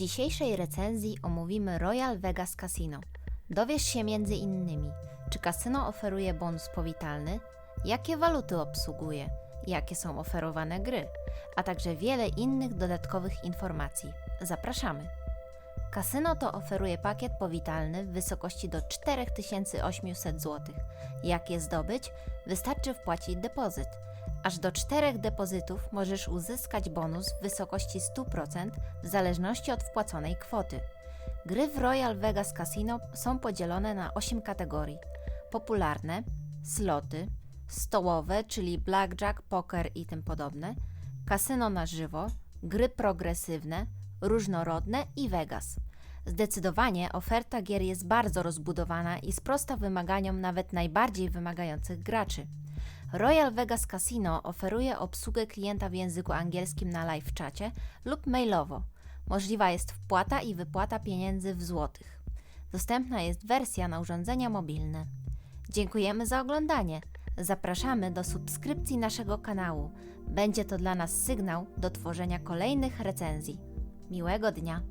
dzisiejszej recenzji omówimy Royal Vegas Casino. Dowiesz się między innymi, czy kasyno oferuje bonus powitalny, jakie waluty obsługuje, jakie są oferowane gry, a także wiele innych dodatkowych informacji. Zapraszamy! Kasyno to oferuje pakiet powitalny w wysokości do 4800 zł. Jak je zdobyć? Wystarczy wpłacić depozyt. Aż do czterech depozytów możesz uzyskać bonus w wysokości 100% w zależności od wpłaconej kwoty. Gry w Royal Vegas Casino są podzielone na 8 kategorii: popularne, sloty, stołowe, czyli blackjack, poker i tym podobne, kasyno na żywo, gry progresywne, różnorodne i Vegas. Zdecydowanie oferta gier jest bardzo rozbudowana i sprosta wymaganiom nawet najbardziej wymagających graczy. Royal Vegas Casino oferuje obsługę klienta w języku angielskim na live czacie lub mailowo. Możliwa jest wpłata i wypłata pieniędzy w złotych. Dostępna jest wersja na urządzenia mobilne. Dziękujemy za oglądanie. Zapraszamy do subskrypcji naszego kanału. Będzie to dla nas sygnał do tworzenia kolejnych recenzji. Miłego dnia!